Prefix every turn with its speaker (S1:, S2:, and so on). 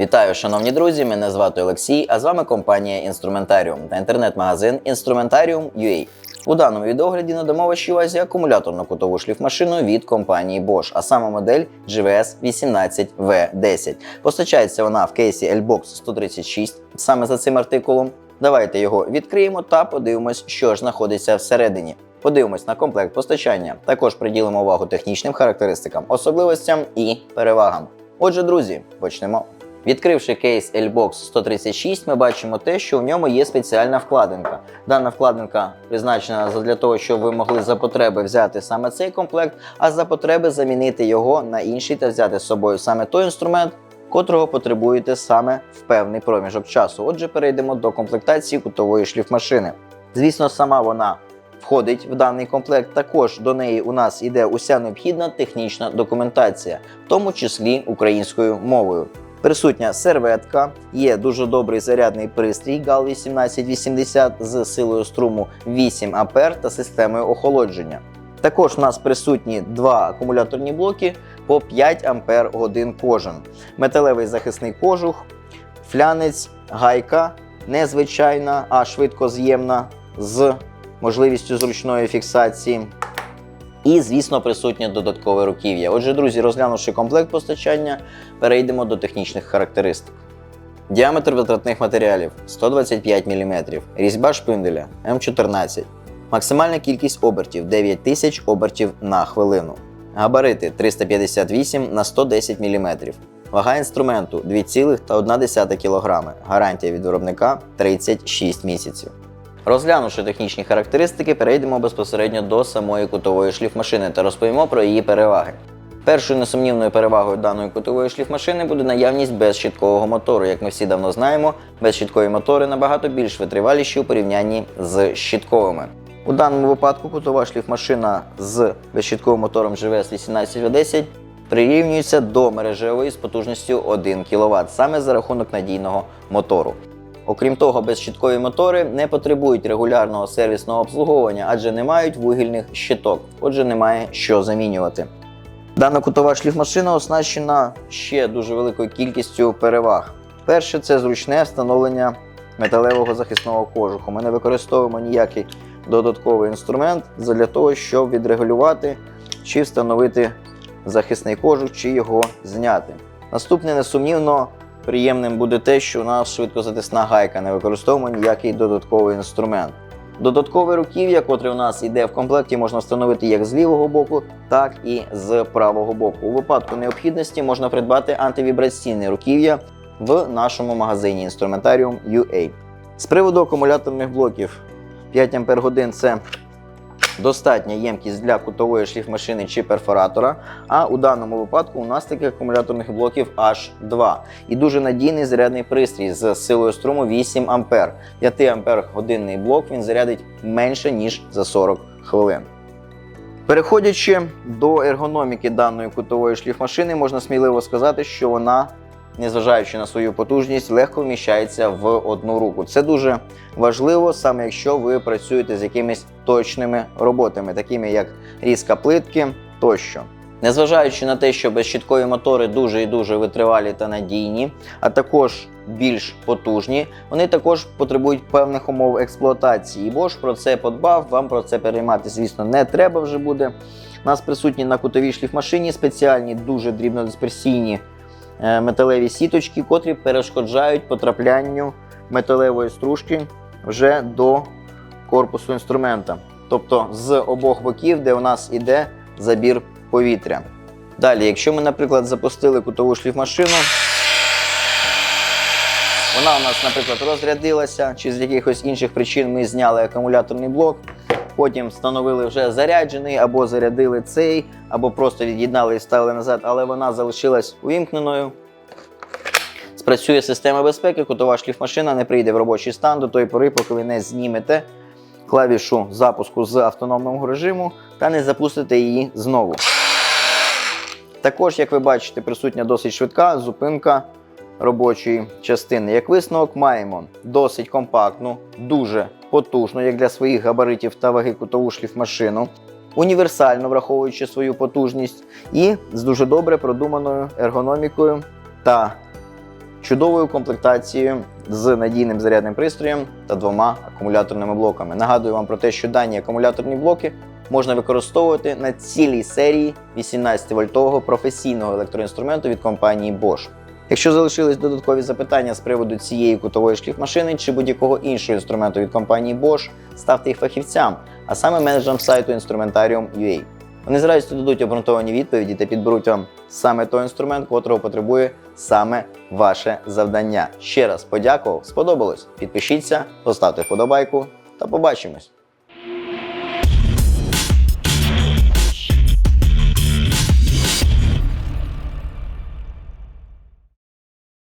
S1: Вітаю, шановні друзі! Мене звати Олексій, а з вами компанія Інструментаріум та інтернет-магазин Instrumentarium.ua. У даному відеогляді надамо вашій увазі акумуляторну кутову шліфмашину від компанії Bosch, а саме модель GVS 18V10. Постачається вона в кейсі L-Box 136 саме за цим артикулом. Давайте його відкриємо та подивимось, що ж знаходиться всередині. Подивимось на комплект постачання. Також приділимо увагу технічним характеристикам, особливостям і перевагам. Отже, друзі, почнемо. Відкривши кейс L-Box 136, ми бачимо те, що в ньому є спеціальна вкладинка. Дана вкладинка призначена для того, щоб ви могли за потреби взяти саме цей комплект, а за потреби замінити його на інший та взяти з собою саме той інструмент, котрого потребуєте саме в певний проміжок часу. Отже, перейдемо до комплектації кутової шліфмашини. Звісно, сама вона входить в даний комплект. Також до неї у нас іде уся необхідна технічна документація, в тому числі українською мовою. Присутня серветка, є дуже добрий зарядний пристрій GAL 1880 з силою струму 8 А та системою охолодження. Також у нас присутні два акумуляторні блоки по 5 Ампер годин кожен. Металевий захисний кожух, флянець, гайка незвичайна, а швидкоз'ємна з можливістю зручної фіксації. І, звісно, присутнє додаткове руків'я. Отже, друзі, розглянувши комплект постачання, перейдемо до технічних характеристик. Діаметр витратних матеріалів 125 мм, різьба шпинделя М14, максимальна кількість обертів 9000 обертів на хвилину, габарити 358 на 110 мм, вага інструменту 2,1 кг, гарантія від виробника 36 місяців. Розглянувши технічні характеристики, перейдемо безпосередньо до самої кутової шліфмашини та розповімо про її переваги. Першою несумнівною перевагою даної кутової шліфмашини буде наявність безщіткового мотору. Як ми всі давно знаємо, безщіткові мотори набагато більш витриваліші у порівнянні з щітковими. У даному випадку кутова шліфмашина з безщітковим мотором GVS 18V10 прирівнюється до мережевої з потужністю 1 кВт саме за рахунок надійного мотору. Окрім того, безщіткові мотори не потребують регулярного сервісного обслуговування, адже не мають вугільних щиток, отже, немає що замінювати. Дана кутова шліфмашина оснащена ще дуже великою кількістю переваг. Перше це зручне встановлення металевого захисного кожуху. Ми не використовуємо ніякий додатковий інструмент для того, щоб відрегулювати чи встановити захисний кожух, чи його зняти. Наступне, несумнівно, приємним буде те, що у нас швидкозатисна гайка, не використовуємо ніякий додатковий інструмент. Додаткове руків'я, котре у нас йде в комплекті, можна встановити як з лівого боку, так і з правого боку. У випадку необхідності можна придбати антивібраційне руків'я в нашому магазині Instrumentarium UA. З приводу акумуляторних блоків 5 Ах це достатня ємкість для кутової шліфмашини чи перфоратора. А у даному випадку у нас таких акумуляторних блоків аж 2. І дуже надійний зарядний пристрій з силою струму 8 А. 5 Ампер годинний блок він зарядить менше ніж за 40 хвилин. Переходячи до ергономіки даної кутової шліфмашини, можна сміливо сказати, що вона, незважаючи на свою потужність, легко вміщається в одну руку. Це дуже важливо, саме якщо ви працюєте з якимись точними роботами, такими як різка плитки тощо. Незважаючи на те, що безщіткові мотори дуже і дуже витривалі та надійні, а також більш потужні, вони також потребують певних умов експлуатації. І Bosch про це подбав, вам про це переймати, звісно, не треба вже буде. У нас присутні на кутовій шліфмашині спеціальні дуже дрібнодисперсійні металеві сіточки, котрі перешкоджають потраплянню металевої стружки вже до корпусу інструмента. Тобто з обох боків, де у нас іде забір повітря. Далі, якщо ми, наприклад, запустили кутову шліфмашину, вона у нас, наприклад, розрядилася, чи з якихось інших причин ми зняли акумуляторний блок, потім встановили вже заряджений, або зарядили цей, або просто від'єднали і ставили назад, але вона залишилась увімкненою. Спрацює система безпеки, кутова шліфмашина не прийде в робочий стан до тої пори, поки ви не знімете клавішу запуску з автономного режиму та не запустите її знову. Також, як ви бачите, присутня досить швидка зупинка робочої частини. Як висновок, маємо досить компактну, дуже потужну, як для своїх габаритів та ваги кутову шліфмашину, універсально враховуючи свою потужність, і з дуже добре продуманою ергономікою та чудовою комплектацією з надійним зарядним пристроєм та двома акумуляторними блоками. Нагадую вам про те, що дані акумуляторні блоки можна використовувати на цілій серії 18-вольтового професійного електроінструменту від компанії Bosch. Якщо залишились додаткові запитання з приводу цієї кутової шліфмашини чи будь-якого іншого інструменту від компанії Bosch, ставте їх фахівцям, а саме менеджерам сайту Instrumentarium.ua. Вони з радістю дадуть обґрунтовані відповіді та підберуть вам саме той інструмент, котрого потребує саме ваше завдання. Ще раз подякував, сподобалось. Підпишіться, поставте вподобайку та побачимось.